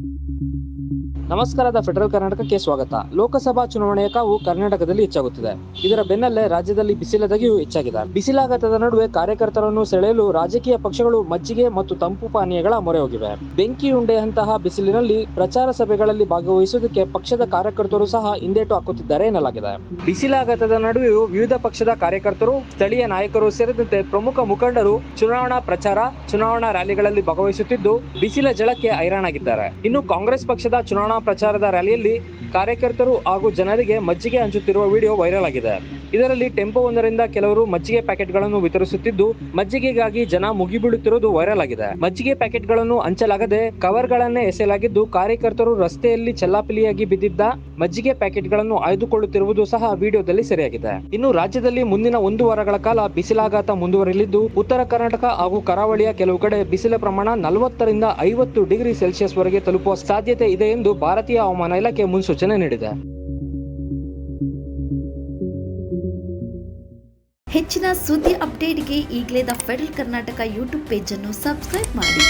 Thank you. ನಮಸ್ಕಾರದ federal ಕರ್ನಾಟಕಕ್ಕೆ ಸ್ವಾಗತ. ಲೋಕಸಭಾ ಚುನಾವಣೆಯ ಕಾವು ಕರ್ನಾಟಕದಲ್ಲಿ ಹೆಚ್ಚಾಗುತ್ತಿದೆ. ಇದರ ಬೆನ್ನಲ್ಲೇ ರಾಜ್ಯದಲ್ಲಿ ಬಿಸಿಲದಗಿಯೂ ಹೆಚ್ಚಾಗಿದೆ. ಬಿಸಿಲಾಘಾತದ ನಡುವೆ ಕಾರ್ಯಕರ್ತರನ್ನು ಸೆಳೆಯಲು ರಾಜಕೀಯ ಪಕ್ಷಗಳು ಮಜ್ಜಿಗೆ ಮತ್ತು ತಂಪು ಪಾನೀಯಗಳ ಮೊರೆ ಹೋಗಿವೆ. ಬೆಂಕಿ ಉಂಡೆಯಂತಹ ಬಿಸಿಲಿನಲ್ಲಿ ಪ್ರಚಾರ ಸಭೆಗಳಲ್ಲಿ ಭಾಗವಹಿಸುವುದಕ್ಕೆ ಪಕ್ಷದ ಕಾರ್ಯಕರ್ತರು ಸಹ ಹಿಂದೇಟು ಹಾಕುತ್ತಿದ್ದಾರೆ ಎನ್ನಲಾಗಿದೆ. ಬಿಸಿಲಾಘಾತದ ನಡುವೆಯೂ ವಿವಿಧ ಪಕ್ಷದ ಕಾರ್ಯಕರ್ತರು, ಸ್ಥಳೀಯ ನಾಯಕರು ಸೇರಿದಂತೆ ಪ್ರಮುಖ ಮುಖಂಡರು ಚುನಾವಣಾ ಪ್ರಚಾರ, ಚುನಾವಣಾ ರ್ಯಾಲಿಗಳಲ್ಲಿ ಭಾಗವಹಿಸುತ್ತಿದ್ದು, ಬಿಸಿಲ ಜಳಕ್ಕೆ ಹೈರಾಣಾಗಿದ್ದಾರೆ. ಇನ್ನು ಕಾಂಗ್ರೆಸ್ ಪಕ್ಷದ ಚುನಾವಣಾ ಪ್ರಚಾರದ ರ್ಯಾಲಿಯಲ್ಲಿ ಕಾರ್ಯಕರ್ತರು ಹಾಗೂ ಜನರಿಗೆ ಮಜ್ಜಿಗೆ ಹಂಚುತ್ತಿರುವ ವಿಡಿಯೋ ವೈರಲ್ ಆಗಿದೆ. ಇದರಲ್ಲಿ ಟೆಂಪೋ ಒಂದರಿಂದ ಕೆಲವರು ಮಜ್ಜಿಗೆ ಪ್ಯಾಕೆಟ್ಗಳನ್ನು ವಿತರಿಸುತ್ತಿದ್ದು, ಮಜ್ಜಿಗೆಗಾಗಿ ಜನ ಮುಗಿಬೀಳುತ್ತಿರುವುದು ವೈರಲ್ ಆಗಿದೆ. ಮಜ್ಜಿಗೆ ಪ್ಯಾಕೆಟ್ಗಳನ್ನು ಹಂಚಲಾಗದೆ ಕವರ್ಗಳನ್ನೇ ಎಸೆಯಲಾಗಿದ್ದು, ಕಾರ್ಯಕರ್ತರು ರಸ್ತೆಯಲ್ಲಿ ಚೆಲ್ಲಾಪಿಲಿಯಾಗಿ ಬಿದ್ದಿದ್ದ ಮಜ್ಜಿಗೆ ಪ್ಯಾಕೆಟ್ಗಳನ್ನು ಆಯ್ದುಕೊಳ್ಳುತ್ತಿರುವುದು ಸಹ ವಿಡಿಯೋದಲ್ಲಿ ಸೆರೆಯಾಗಿದೆ. ಇನ್ನು ರಾಜ್ಯದಲ್ಲಿ ಮುಂದಿನ ಒಂದು ವಾರಗಳ ಕಾಲ ಬಿಸಿಲಾಘಾತ ಮುಂದುವರಿಯಲಿದ್ದು, ಉತ್ತರ ಕರ್ನಾಟಕ ಹಾಗೂ ಕರಾವಳಿಯ ಕೆಲವು ಕಡೆ ಬಿಸಿಲ ಪ್ರಮಾಣ ನಲವತ್ತರಿಂದ ಐವತ್ತು ಡಿಗ್ರಿ ಸೆಲ್ಸಿಯಸ್ ವರೆಗೆ ತಲುಪುವ ಸಾಧ್ಯತೆ ಇದೆ ಎಂದು ಭಾರತೀಯ ಹವಾಮಾನ ಇಲಾಖೆ ಮುನ್ಸೂಚನೆ. ನೀಡಿದೆ. ಹೆಚ್ಚಿನ ಸುದ್ದಿ ಅಪ್ಡೇಟ್ಗೆ ಈಗಲೇ ದ ಫೆಡರಲ್ ಕರ್ನಾಟಕ ಯೂಟ್ಯೂಬ್ ಪೇಜನ್ನು ಸಬ್ಸ್ಕ್ರೈಬ್ ಮಾಡಿ.